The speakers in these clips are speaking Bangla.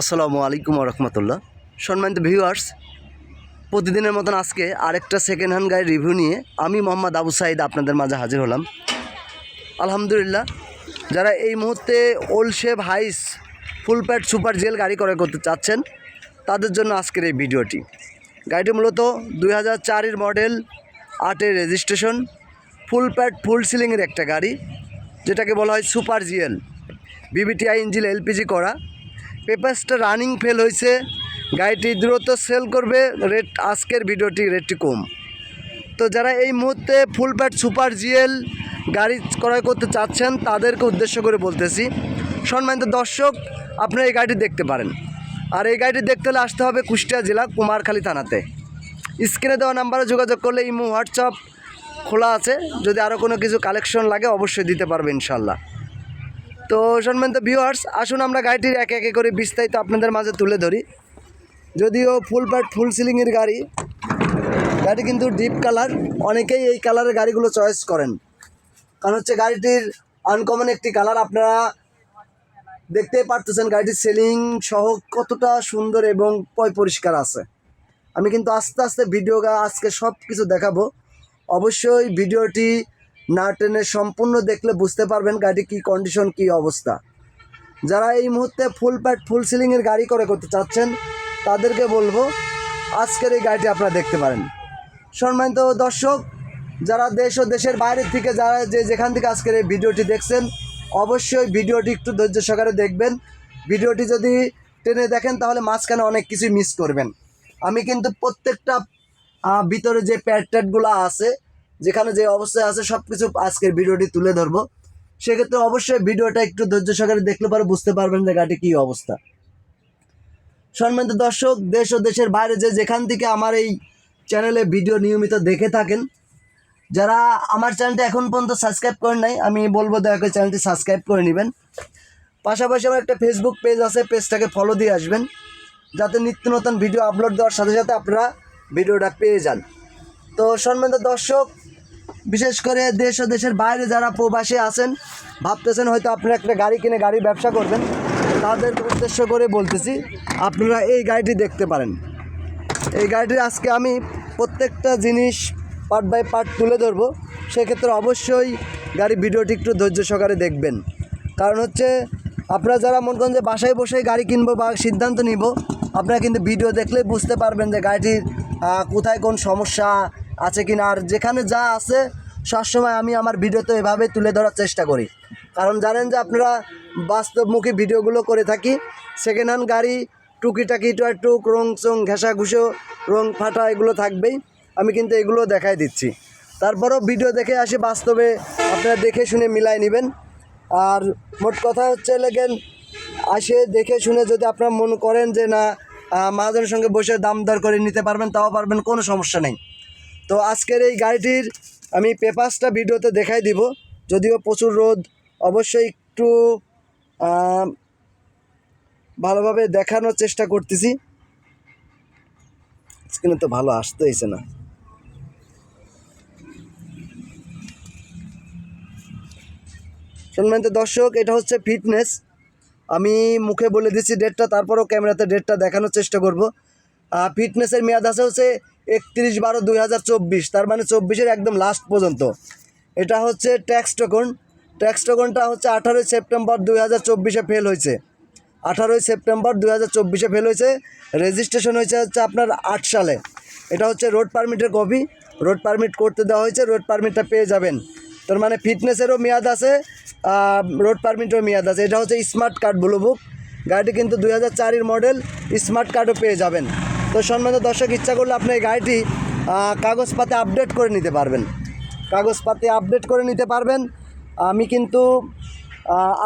আসসালামু আলাইকুম রহমতুল্লাহ। সম্মানিত ভিউয়ার্স প্রতিদিনের মতন আজকে আরেকটা সেকেন্ড হ্যান্ড গাড়ির রিভিউ নিয়ে আমি মোহাম্মদ আবু সাইদ আপনাদের মাঝে হাজির হলাম। আলহামদুলিল্লাহ, যারা এই মুহূর্তে old shape Hiace full pad super jail গাড়ি ক্রয় করতে চাচ্ছেন, তাদের জন্য আজকের এই ভিডিওটি। গাড়িটি মূলত দুই হাজার চারের মডেল আটের রেজিস্ট্রেশন ফুল প্যাড ফুল সিলিংয়ের একটা গাড়ি, যেটাকে বলা হয় super GL VVTI engine LPG করা। পেপারসটা রানিং ফেল হয়েছে। গাড়িটি দ্রুত সেল করবে। রেট আজকের ভিডিওটি রেটটি কম। তো যারা এই মুহূর্তে ফুল প্যাড সুপার জিএল গাড়ি ক্রয় করতে চাচ্ছেন, তাদেরকে উদ্দেশ্য করে বলতেছি, সম্মানিত দর্শক, আপনারা এই গাড়িটি দেখতে পারেন। আর এই গাড়িটি দেখতে হলে আসতে হবে কুষ্টিয়া জেলা, কুমারখালী থানাতে। স্ক্রিনে দেওয়া নাম্বারে যোগাযোগ করলে ইমো, হোয়াটসঅ্যাপ খোলা আছে। যদি আরও কোনো কিছু কালেকশন লাগে, অবশ্যই দিতে পারবে ইনশাল্লাহ তো সম্মানিত ভিউয়ার্স আসুন আমরা গাড়িটির একে একে করে বিস্তারিত আপনাদের মাঝে তুলে ধরি। যদিও ফুল প্যাড ফুল সিলিংয়ের গাড়ি গাড়ি কিন্তু ডিপ কালার অনেকেই এই কালারের গাড়িগুলো চয়েস করেন। কারণ হচ্ছে গাড়িটির আনকমন একটি কালার আপনারা দেখতেই পারতেছেন গাড়িটির সেলিং সহ কতটা সুন্দর এবং পয় পরিষ্কার আছে। আমি কিন্তু আস্তে আস্তে ভিডিও আজকে সব কিছু দেখাবো। অবশ্যই ভিডিওটি না টেনে সম্পূর্ণ দেখলে বুঝতে পারবেন গাড়ি কি কন্ডিশন কি অবস্থা। যারা এই মুহূর্তে ফুল প্যাড ফুল সিলিংয়ের গাড়ি করে করতে চাচ্ছেন, তাদেরকে বলব, আজকের এই গাড়িটি আপনারা দেখতে পারেন। সম্মানিত দর্শক, যারা দেশ ও দেশের বাইরে থেকে যারা যে যেখান থেকে আজকের এই ভিডিওটি দেখছেন, অবশ্যই ভিডিওটি একটু ধৈর্য সহকারে দেখবেন। ভিডিওটি যদি টেনে দেখেন, তাহলে মাঝখানে অনেক কিছুই মিস করবেন। আমি কিন্তু প্রত্যেকটা ভিতরে যে প্যাড ট্যাডগুলো আছে যেখানে যে অবস্থায় আছে সব কিছু আজকের ভিডিওটি তুলে ধরবো। সেক্ষেত্রে অবশ্যই ভিডিওটা একটু ধৈর্য সহকারে দেখলে পরে বুঝতে পারবেন যে গাড়ি কী অবস্থা। সম্মানিত দর্শক, দেশ ও দেশের বাইরে যে যেখান থেকে আমার এই চ্যানেলে ভিডিও নিয়মিত দেখে থাকেন, যারা আমার চ্যানেলটি এখন পর্যন্ত সাবস্ক্রাইব করেন নাই, আমি বলব দয়া করে চ্যানেলটি সাবস্ক্রাইব করে নেবেন। পাশাপাশি আমার একটা ফেসবুক পেজ আছে, পেজটাকে ফলো দিয়ে আসবেন, যাতে নিত্য নতুন ভিডিও আপলোড দেওয়ার সাথে সাথে আপনারা ভিডিওটা পেয়ে যান। তো সম্মানিত দর্শক বিশেষ করে দেশ ও দেশের বাইরে যারা প্রবাসী আছেন, ভাবতেছেন হয়তো আপনারা একটা গাড়ি কিনে গাড়ি ব্যবসা করবেন, তাদের উদ্দেশ্য করে বলতেছি, আপনারা এই গাড়িটি দেখতে পারেন। এই গাড়িটির আজকে আমি প্রত্যেকটা জিনিস পার্ট বাই পার্ট তুলে ধরবো, সেক্ষেত্রে অবশ্যই গাড়ি ভিডিওটি একটু ধৈর্য সহকারে দেখবেন। কারণ হচ্ছে, আপনারা যারা মনে করেন যে বাসায় বসেই গাড়ি কিনবো বা সিদ্ধান্ত নিব, আপনারা কিন্তু ভিডিও দেখলেই বুঝতে পারবেন যে গাড়িটির কোথায় কোন সমস্যা আছে কি না আর যেখানে যা আছে, সবসময় আমি আমার ভিডিওতে এভাবে তুলে ধরার চেষ্টা করি। কারণ জানেন যে আপনারা বাস্তবমুখী ভিডিওগুলো করে থাকি সেকেন্ড হ্যান্ড গাড়ি, টুকিটাকি টুক, রং চং, ঘেঁষা ঘুষো, রং ফাটা এগুলো থাকবেই। আমি কিন্তু এগুলো দেখাই দিচ্ছি। তারপরেও ভিডিও দেখে আসি, বাস্তবে আপনারা দেখে শুনে মিলাই নেবেন। আর মোট কথা হচ্ছে লেগেন, আসে দেখে শুনে যদি আপনারা মন করেন যে না মহাজনের সঙ্গে বসে দাম দর করে নিতে পারবেন, তাও পারবেন, কোনো সমস্যা নেই। তো আজকের এই গাড়িটির আমি পেপারসটা ভিডিওতে দেখাই দিব। যদিও প্রচুর রোদ, অবশ্যই একটু ভালোভাবে দেখানোর চেষ্টা করতেছি। স্ক্রিনে তো ভালো আসতে হয়েছে না। সম্মানিত দর্শক, এটা হচ্ছে ফিটনেস। আমি মুখে বলে দিচ্ছি ডেটটা, তারপরও ক্যামেরাতে ডেটটা দেখানোর চেষ্টা করব। ফিটনেসের মেয়াদ আছে হচ্ছে একত্রিশ বারো দুই হাজার চব্বিশ, তার মানে চব্বিশের একদম লাস্ট পর্যন্ত। এটা হচ্ছে ট্যাক্স টোকন ট্যাক্স টোকনটা হচ্ছে আঠারোই সেপ্টেম্বর দুই হাজার চব্বিশে ফেল হয়েছে। আঠারোই সেপ্টেম্বর দুই হাজার চব্বিশে ফেল হয়েছে। রেজিস্ট্রেশন হয়েছে হচ্ছে আপনার আট সালে। এটা হচ্ছে রোড পারমিটের কপি রোড পারমিট করতে দেওয়া হয়েছে রোড পারমিটটা পেয়ে যাবেন। তার মানে ফিটনেসেরও মেয়াদ আছে রোড পারমিটেরও মেয়াদ আছে। এটা হচ্ছে স্মার্ট কার্ড ব্লু বুক গাড়িটি কিন্তু দুই হাজার চারের মডেল স্মার্ট কার্ডও পেয়ে যাবেন। তো সম্মানিত দর্শক, ইচ্ছা করলে আপনি এই গাড়িটি কাগজপাতি আপডেট করে নিতে পারবেন। কাগজপাতি আপডেট করে নিতে পারবেন। আমি কিন্তু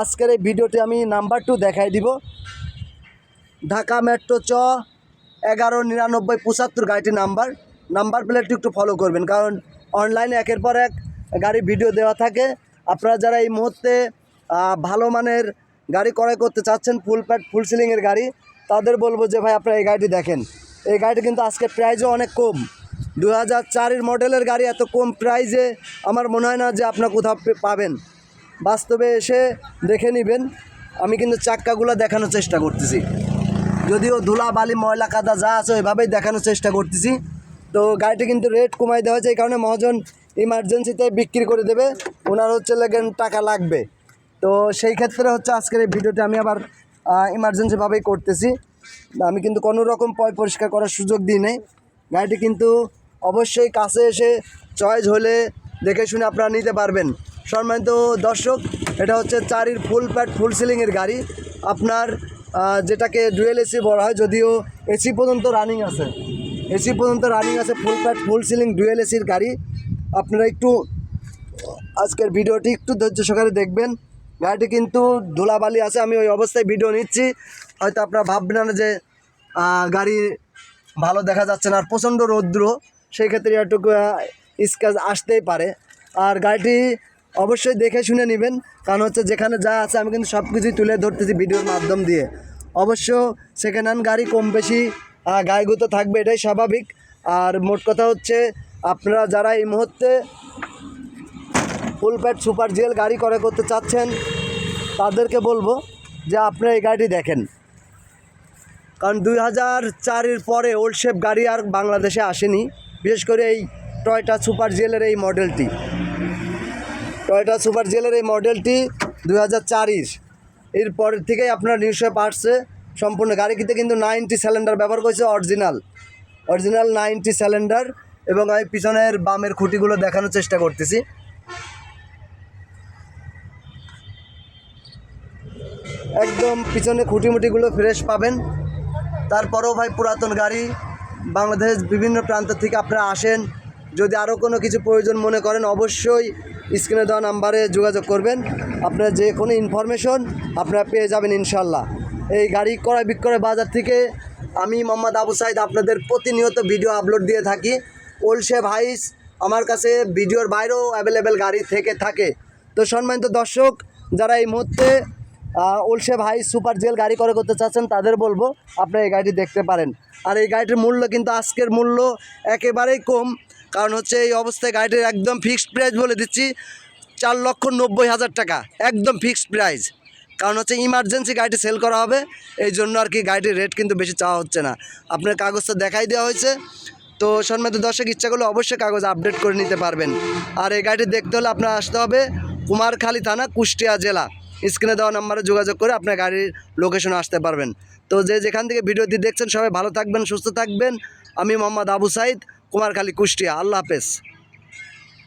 আজকের এই ভিডিওটি আমি নাম্বার টু দেখাই দিব। ঢাকা মেট্রো চ এগারো নিরানব্বই পঁচাত্তর গাড়িটির নাম্বার নাম্বার প্লেটটি একটু ফলো করবেন, কারণ অনলাইনে একের পর এক গাড়ি ভিডিও দেওয়া থাকে। আপনারা যারা এই মুহূর্তে ভালো মানের গাড়ি ক্রয় করতে চাচ্ছেন ফুল প্যাড ফুল সিলিংয়ের গাড়ি, তাদের বলব যে, ভাই, আপনারা এই গাড়িটি দেখেন। এই গাড়িটি কিন্তু আজকে প্রাইজও অনেক কম। দু হাজার চারের মডেলের গাড়ি এত কম প্রাইজে আমার মনে হয় না যে আপনার কোথাও পাবেন। বাস্তবে এসে দেখে নেবেন। আমি কিন্তু চাক্কাগুলো দেখানোর চেষ্টা করতেছি। যদিও ধুলা বালি ময়লা কাদা যা আছে ওইভাবেই দেখানোর চেষ্টা করতেছি। তো গাড়িটি কিন্তু রেট কমাই দেওয়া হয়েছে, এই কারণে মহাজন ইমার্জেন্সিতে বিক্রি করে দেবে। ওনার হচ্ছে লেগেন টাকা লাগবে। তো সেই ক্ষেত্রে হচ্ছে আজকের এই ভিডিওটি আমি আবার ইমার্জেন্সিভাবেই করতেছি। আমি কিন্তু কোনো রকম পয় পরিষ্কার করার সুযোগ দিই নাই। গাড়িটি কিন্তু অবশ্যই কাছে এসে চয়েস হলে দেখে শুনে আপনারা নিতে পারবেন। সম্মানিত দর্শক, এটা হচ্ছে চারির ফুল প্যাট, ফুল সিলিংয়ের গাড়ি। আপনার যেটাকে ডুয়েল এসি বলা হয়, যদিও এসি পর্যন্ত রানিং আছে। এসি পর্যন্ত রানিং আছে ফুল প্যাট, ফুল সিলিং ডুয়েল এসির গাড়ি। আপনারা একটু আজকের ভিডিওটি একটু ধৈর্য সহকারে দেখবেন। গাড়িটি কিন্তু ধুলাবালি আছে, আমি ওই অবস্থায় ভিডিও নিচ্ছি। হয়তো আপনারা ভাববেন না যে গাড়ি ভালো দেখা যাচ্ছে না, আর প্রচণ্ড রৌদ্র, সেই ক্ষেত্রে একটু স্কাচ আসতেই পারে। আর গাড়িটি অবশ্যই দেখে শুনে নেবেন, কারণ হচ্ছে যেখানে যা আছে, আমি কিন্তু সব কিছুই তুলে ধরতেছি ভিডিওর মাধ্যম দিয়ে। অবশ্য সেকেন্ড হ্যান্ড গাড়ি কম বেশি গায়েগুতো থাকবে, এটাই স্বাভাবিক। আর মোট কথা হচ্ছে, আপনারা যারা এই মুহূর্তে ফুল প্যাট সুপার জেল গাড়ি করে করতে চাচ্ছেন, তাদেরকে বলব যে আপনারা এই গাড়িটি দেখেন। কারণ দুই হাজার চারের পরে ওল্ড শেপ গাড়ি আর বাংলাদেশে আসেনি, বিশেষ করে এই টয়টা সুপার জেলের এই মডেলটি। টয়টা সুপার জেলের এই মডেলটি দুই হাজার চারির। এর থেকেই আপনার নিশ্চয় পারছে সম্পূর্ণ গাড়িটিতে কিন্তু নাইনটি সিলিন্ডার ব্যবহার করেছে অরিজিনাল অরিজিনাল নাইনটি সিলিন্ডার এবং আমি পিছনের বামের খুঁটিগুলো দেখানোর চেষ্টা করতেছি। একদম পিছনে খুঁটিমুটিগুলো ফ্রেশ পাবেন। তারপরেও ভাই পুরাতন গাড়ি। বাংলাদেশ বিভিন্ন প্রান্ত থেকে আপনারা আসেন। যদি আরও কোনো কিছু প্রয়োজন মনে করেন, অবশ্যই স্ক্রিনে দেওয়া নাম্বারে যোগাযোগ করবেন। আপনারা যে কোনো ইনফরমেশন আপনারা পেয়ে যাবেন ইনশাল্লাহ এই গাড়ি ক্রয় বিক্রয় বাজার থেকে আমি মোহাম্মদ আবু সাইদ আপনাদের প্রতিনিয়ত ভিডিও আপলোড দিয়ে থাকি। ওলসে ভাইস আমার কাছে ভিডিওর বাইরেও অ্যাভেলেবেল গাড়ি থেকে থাকে। তো সম্মানিত দর্শক, যারা এই মুহূর্তে ওলসে ভাই সুপার জেল গাড়ি করে করতে চাচ্ছেন, তাদের বলব আপনারা এই গাড়িটি দেখতে পারেন। আর এই গাড়িটির মূল্য কিন্তু আজকের মূল্য একেবারেই কম, কারণ হচ্ছে এই অবস্থায় গাড়িটির একদম ফিক্সড প্রাইস বলে দিচ্ছি, চার লক্ষ নব্বই হাজার টাকা, একদম ফিক্সড প্রাইস। কারণ হচ্ছে ইমার্জেন্সি গাড়িটি সেল করা হবে, এই জন্য আর কি গাড়িটির রেট কিন্তু বেশি চাওয়া হচ্ছে না। আপনার কাগজটা দেখাই দেওয়া হয়েছে। তো সম্মানিত দর্শক, ইচ্ছা করলে অবশ্যই কাগজ আপডেট করে নিতে পারবেন। আর এই গাড়িটি দেখতে হলে আপনার আসতে হবে কুমারখালী থানা, কুষ্টিয়া জেলা। স্ক্রিনে দেওয়া নাম্বারে যোগাযোগ করে আপনার গাড়ির লোকেশনে আসতে পারবেন। তো যে যেখান থেকে ভিডিওটি দেখছেন সবাই ভালো থাকবেন, সুস্থ থাকবেন। আমি মোহাম্মদ আবু সাইদ, কুমারখালী, কুষ্টিয়া। আল্লাহ হাফেজ।